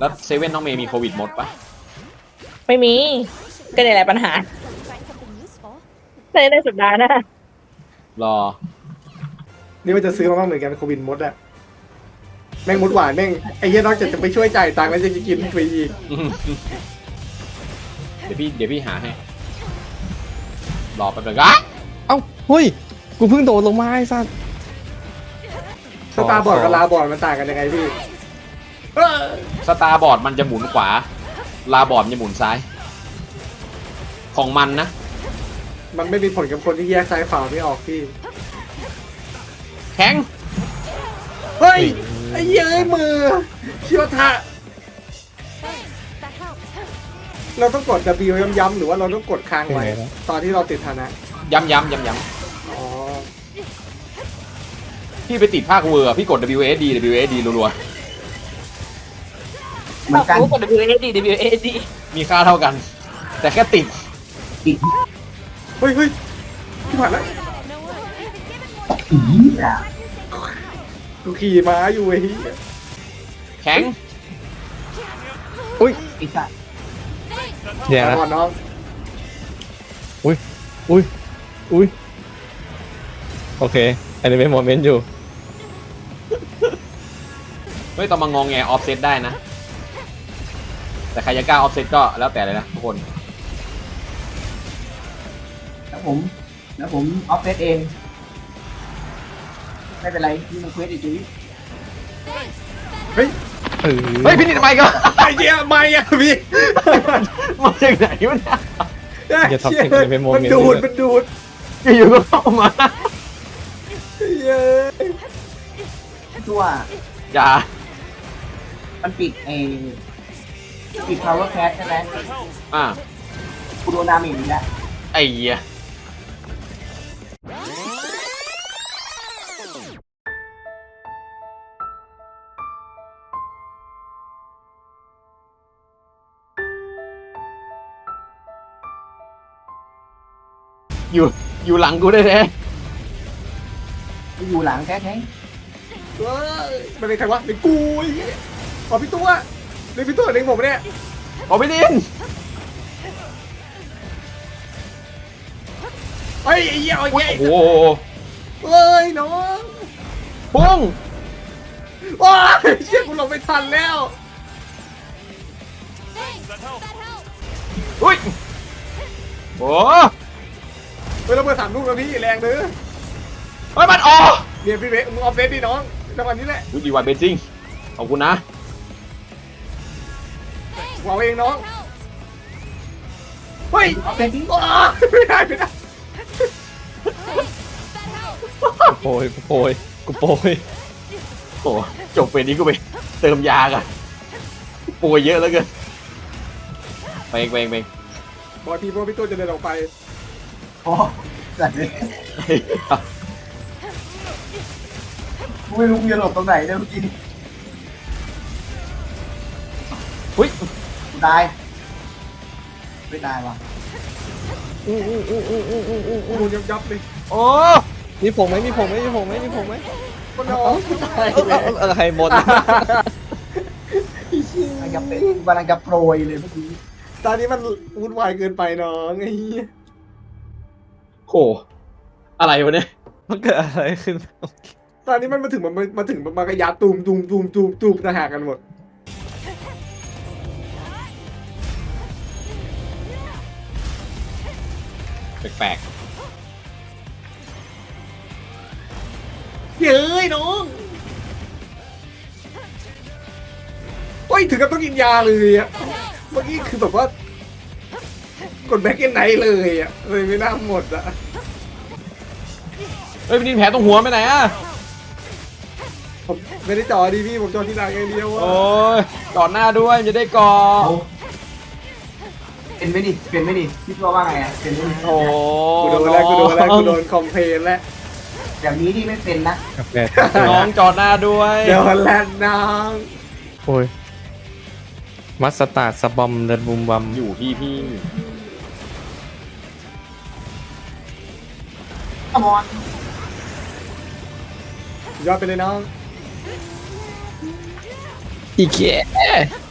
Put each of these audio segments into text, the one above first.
แล้วเซเว่นน้องเมย์มีโควิดหมดปะไม่มี ก็นี่แหละปัญหาใช้ได้สัปดาห์หน้ารอ นี่มันจะซื้อมาบ้างเหมือนกันโควิดมดอะแม่งมดหวานแม่งไอ้เหี้ยนอกจากจะไปช่วยจ่ายตังค์แล้วจะกินฟรีอีกอืมเดี๋ยวพี่เดี๋ยวพี่หาให้ รอแป๊บนึงอะเอ้าเฮ้ย กูเพิ่งโดดลงมาไอ้สัสสตาร์บอร์ดกับลาบอร์ดมันต่างกันยังไงพี่เออ สตาร์บอร์ดมันจะหมุนขวา ลาบอร์ดมันจะหมุนซ้าย ของมันนะ มันไม่มีผลกับคนที่แยกซ้ายขวาไม่ออกพี่ แข็ง เฮ้ย ไอ้เหี้ยเอ้ยมือชิวทะ เราต้องกด W ย้ำๆหรือว่าเราต้องกดค้างไว้ตอนที่เราติดฐานะ ย้ำย้ำย้ำย้อ๋อำพี่ไปติดภาคเวอร์พี่กด WSD WSD รัว เหมือนกันรู้กด WAD WAD ๆมีค่าเท่ากัน แต่แค่ติดติดเฮ้ยเฮ้ยพี่ผ่านแล้วผีอะกูขี่ม้าอยู่ไอ้เหี้ยแข็งอุ้ยไอ้สัตว์แย่มาแล้ว ก่อนน้องอุ้ย อุ้ย อุ้ย โอเคอันนี้เป็นโมเมนต์อยู่ เฮ้ยต้องมางองแงออฟเซตได้นะ แต่ใครจะกล้าออฟเซตก็แล้วแต่เลยนะทุกคน แล้วผม แล้วผมออฟเฟซเอง ไม่เป็นไรนี่มันเควสอีกทีเฮ้ยเออเฮ้ยพี่นิดไปก็ ไอ้เหี้ยไม่อะพี่มาจากไหนวะเนี่ยอย่าทำสิ่งนี้เป็นโมมันเมนต์ดูดเลยมันดูดอยู่ๆก็เข้ามาเย้ยตัวอย่ามันปิดไอ้ ปิด power cat ใช่ไหมอะกูโดนดาเมจอีกแล้วไอ้เหี้ยอยู่อยู่หลังกูได้แท้กูอยู่หลังแท้แท้เฮ้ยมันเป็นใครวะเป็นกูไอ้เหี้ยขอพี่ตัวเป็ นพี่ตัวเองผมเนี่ยๆออกไปดินเฮ้ยไอ้เหี้ยเอาไอ้โอ้เหี้ยโหเฮ้ยน้องพุ่งว้ายเชี่ยกูหลบไม่ทันแล้วอุ้ยโอ้เฮ้ยเราเปิดสามลูกแล้วพี่แรงเด้อเฮ้ยมันออกเนี่ยพี่เบสมึงออฟเดตดิน้องจังหวะนี้แหละดูดีวันเบซิ่งขอบคุณนะ วางเองน้อง เฮ้ยออฟเฟซที่ว้าไม่ได้ไม่ได้ กูโปรยกูโปรยกูโปรยโอ้จบเฟรนนี้กูไปเติมยากันป่วยเยอะแล้วเกินไปเองไปเองไปเองบอยพี่บอยพี่ตัวจะเดินออกไปโอ้สัตว์เลยกูไม่รู้กูจะหลบตรงไหนเลยเมื่อกี้ อุ้ยกู ตายไม่ตายว่ะอู้อู้อู้อู้อู้อู้อู้กูยับยับเลยโอ้มีผมไหมมีผมไหมมีผมไหมมีผมไหมมันน้องตายเออแล้วเออเออใครหมดกำลังจะเป็นกำลังจะโปรยเลยเมื่อกี้ตอนนี้มันวุ่นวายเกินไปน้องไอ้เหี้ยโหอะไรวะเนี่ยมันเกิดอะไรขึ้น ตอนนี้มันมาถึงมันมามาถึงมันมากระยาตูมตูมตูมตูมตูมต่างหากกันหมด แปลกเย้ยน้องโอ้ยถึงกับต้องกินยาเลยอะเมื่อกี้คือแบบว่า กดแบ็กเอนไนเลยอะเลยไม่น่าหมดอะๆเฮ้ยพี่นินแผลตรงหัวไปไหนอะผมไม่ได้จอดีพี่ผมจอที่หลังอย่างเดียวอะโอ้ยกอดหน้าด้วยมันจะได้กอด เป็นไม่ดิเป็นไม่ดิพี่ตัวว่าไงอะเป็นไม่ดิโอ้กูโดนแล้วกูโดนแล้วกูโดนคอมเพลนแล้วอย่างนี้ที่ไม่เป็นนะกาแฟน้องจอดหน้าด้วยเดี๋ยวแล้วน้องโอ้ยมัสตาร์ดสบอมเดินบุมบัมอยู่ที่พี่อมอนยอดไปเลยน้องอีกแกส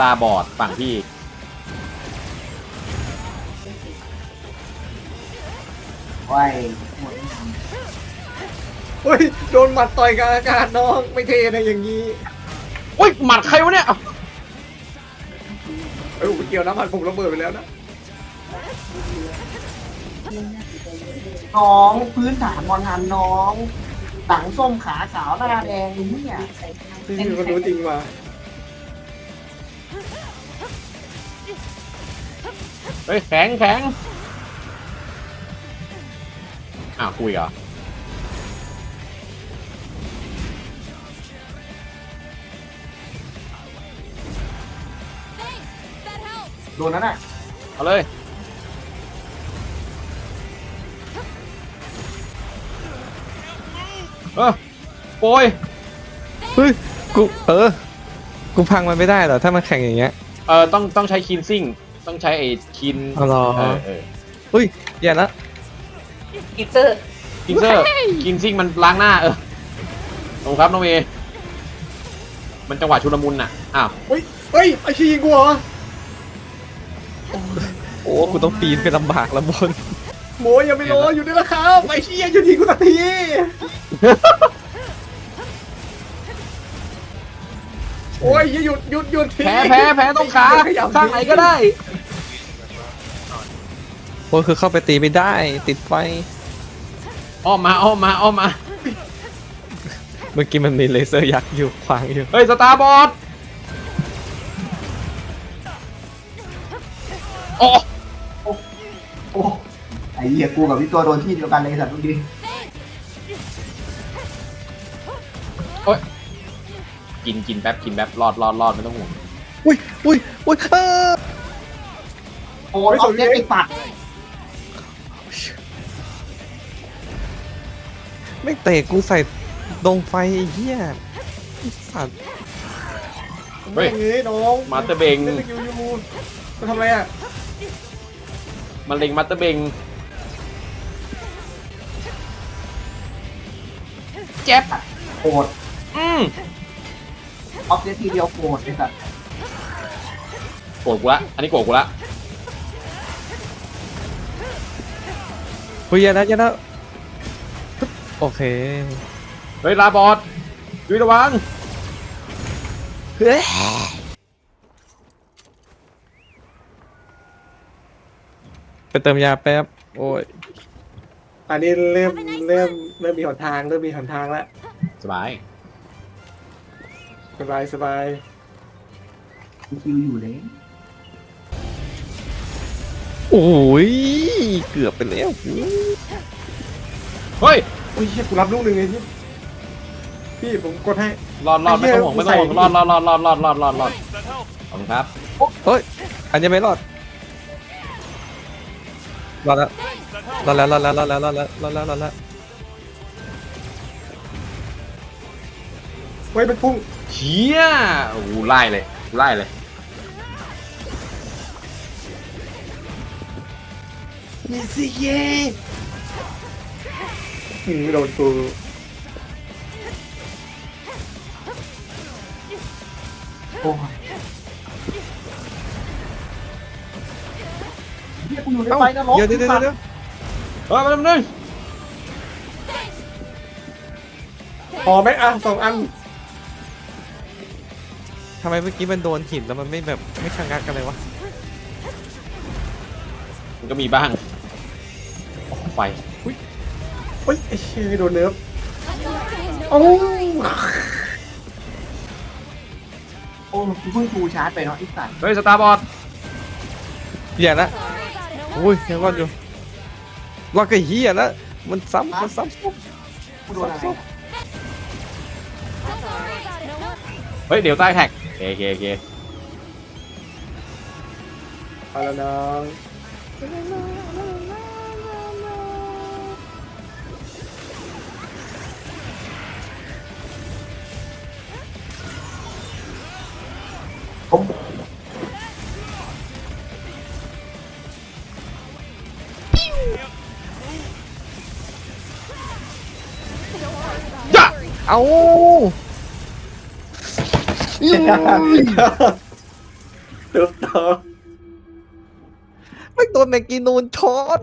ตาร์บอร์ดฝั่งพี่ไว้หมดเฮ้ยโดนหมัดต่อยกลางอากาศน้องไม่เทนะอย่างนี้โอ้ยหมัดใครวะเนี่ย เอ้ยผมเกี่ยวน้ำมันผมระเบิดไปแล้วนะน้องพื้นฐานบอลทันน้องหลังส้มขาขาวหน้าแดงเนี่ยนี่มีคนรู้จริงมา เฮ้ยแข็งแข็งอ้าวคุยเหรอโดนนั้นอะเอาเลยเออโปรยเฮ้ยกูเออ กูพังมันไม่ได้เหรอ ถ้ามันแข่งอย่างเงี้ย เออต้องต้องใช้คินซิ่ง ต้องใช้ไอ้คินเอาเหรอ เออเออเฮ้ยอย่าละกิเซอร์คินเซอร์คินซิ่งมันล้างหน้าเออลงครับน้องเมย์มันจังหวะชุลมุนน่ะอ้าวเฮ้ย เฮ้ย ไอชียิงกูเหรอโอ้กูต้องปีนไปลำบากลำบน โมอย่าไปรออยู่นี่นะครับไอชียังอยู่ทีกูสักที โอ้ยอย่าหยุดหยุดหยุดทีแพ้แพ้แพ้ต้องขาขยับข้างไหนก็ได้โอ้คือเข้าไปตีไม่ได้ ติดไฟอ้อมมาอ้อมมาอ้อมมา เมื่อกี้มันมีเลเซอร์ยักษ์อยู่ขวางอยู่เฮ้ยสตาร์บอร์ดโอ้โอ้ไอ้เหี้ยกูกับพี่ตัวโดนที่เดียวกันเลยสัตว์ทุกที กินกินแป๊บกินแป๊บรอดรอดรอดไม่ต้องห่วงอุ้ยอุ้ยอุ้ยเออโอ้ยเอาเน็ตไปปัดไม่เตะกูใส่ดงไฟไอ้เหี้ยไอ้สัตว์เฮ้ย เฮ้ยน้องมาสเตอร์เบง ล่นสกิลอยู่จะทำอะไรอะมันเล็งมัตเตอร์เบงเจ็บโกรธอืม ออฟเซตทีเดียวโกรธไอ้สัตว์โกรธกูละ อันนี้โกรธกูละ เฮ้ยอย่านะอย่านะโอเคเฮ้ยลาบอร์ดดุยระวัง เฮ้ยไปเติมยาแป๊บ โอ้ยอันนี้เริ่มเริ่มเริ่มมีหนทางเริ่มมีหนทางแล้ว สบาย สบายสบายกูคิวอยู่เลยโอ้ยเกือบไปแล้วเฮ้ยโอ้ยเฮียกูรับลูกหนึ่งเลยพี่พี่ผมกดให้ รอดรอดไม่ต้องห่วงไม่ต้องห่วงรอดรอดรอดรอดรอดรอดรอดรอดขอบคุณครับเฮ้ยอันยังไม่รอดรอดแล้วรอดแล้วรอดแล้วรอดแล้วรอดแล้วรอดแล้วรอดแล้วไว้เป็นพุ่ง เชี่ยโอ้โหไล่เลยไล่เลยมีสิเย่อืมโดนกูโอ้ยเหี้ยกูอยู่ในเอ้าไฟนรกเดี๋ยวเดี๋ยวเดี๋ยวเดี๋ยวเฮ้ยมาหนึ่งพอไหมอะสองอัน ทำไมเมื่อกี้มันโดนหินแล้วมันไม่แบบไม่ชะงักกันเลยวะมันก็มีบ้างโอ้ไฟเฮ้ยไอ้เชี่ยโดนเนิร์ฟโอ้าโอ้กูเพิ่งทูชาร์จไปเนาะไอ้สัตว์เฮ้ยสตาร์บอร์ดอย่าละอุ้ยยังรอดอยู่รอดกับเฮียแล้วมันซ้ำมันซ้ำกูโดนอะไรเฮ้ยเดี๋ยวใต้แท็กโอ เคโอเคโอเคไปแล้วน้องผมย่าเอา ถูกต้องไม่โดนแมงกีนูนช็อต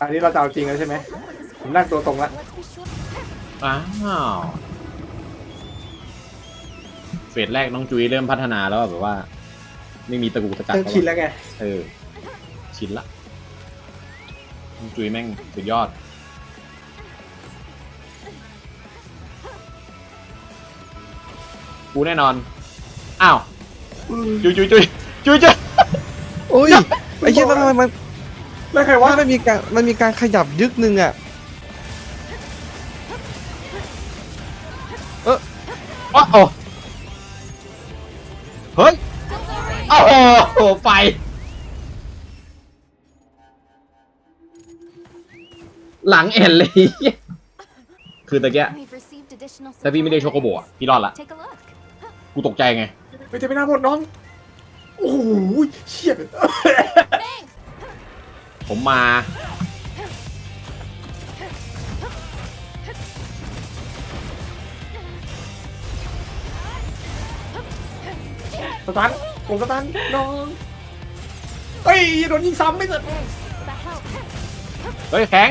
อันนี้เราจะเอาจริงแล้วใช่ไหม ผมนั่งตัวตรงละอ้าวเฟสแรกน้องจุ้ยเริ่มพัฒนาแล้วอะแบบว่า ไม่มีตะกูตะกักเริ่มชินแล้วไง เออชินละน้องจุ้ยแม่งสุดยอด กูแน่นอน อ้าว จุ้ยจุ้ยจุ้ยจุ้ยจุ้ยอุ้ยไอ้เหี้ยแล้วทำไมมันแล้วใครว่าว่ามันมีการมันมีการขยับยึกนึงอะโอ้โหเฮ้ยโอ้โหไฟหลังเอ็นเลย คือตะเกียถ้าพี่ไม่ได้โชโกโบะพี่รอดละ กูตกใจไงไม่จะไม่น่าหมดน้อง โอ้โหเชี่ยผมมา สตันผมสตันน้องเฮ้ยโดนยิงซ้ำไม่เสร็จเฮ้ยแข็ง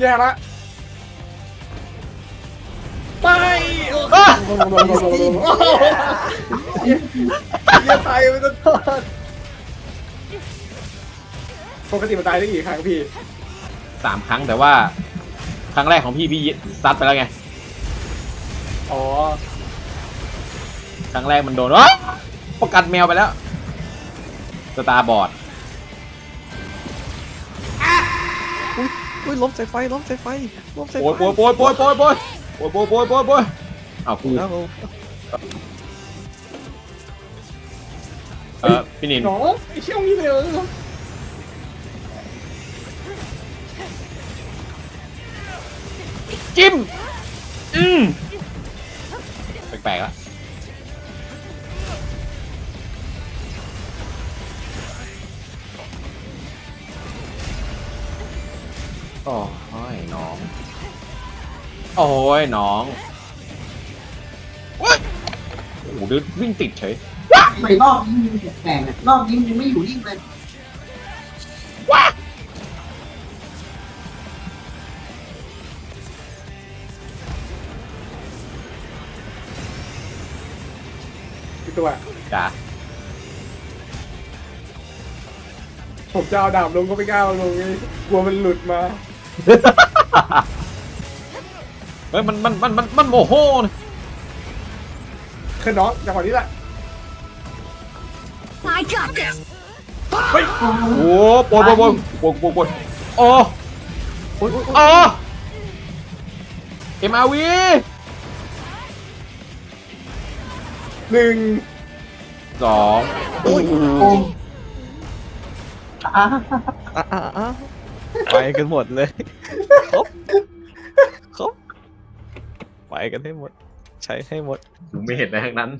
แย่ละ ไปโอ้โหอะเหี้ยตายไปต้นทอดปกติมันตายได้กี่ครั้งพี่สามครั้งแต่ว่า ครั้งแรกของพี่พี่ซัดไปแล้วไง อ๋อครั้งแรกมันโดนว้าประกัดแมวไปแล้วสตาร์บอร์ดอุ้ยล้มสายไฟล้มสายไฟล้มสายโปไฟยโปยโปยโปยโปยโปย โปยโปยโปยโปยโปยอ้าวกูครับผมเออพี่นินน้องไอ้เชี่ยงนี้เลยเหรอจิ้ม อืมแปลกๆละโอ้ยน้อง โอ้ยน้องโอ้ยโอ้โหเดินวิ่งติดเฉยทำไมรอบนี้มึงแปลกๆอะรอบนี้มึงไม่อยู่นิ่งเลยพี่ตัว จ้าผมจะเอาดาบลงก็ไม่กล้าเอาลงไงกลัวมันหลุดมา เฮ้ยมันมันมันมันมันโมโหนะคือน้องจังหวะนี้แหละ I got this. เฮ้ยโอ้โหปวดปวดปวดปวดปวดปวดโอ้โอ๊ยโอ๊ยโอ้เอ็มอาวีหนึ่งสองโอ้ยอะอะอะอะไปกันหมดเลยครบครบ ไปกันให้หมด ใช้ให้หมด ผมไม่เห็นอะไรทั้งนั้น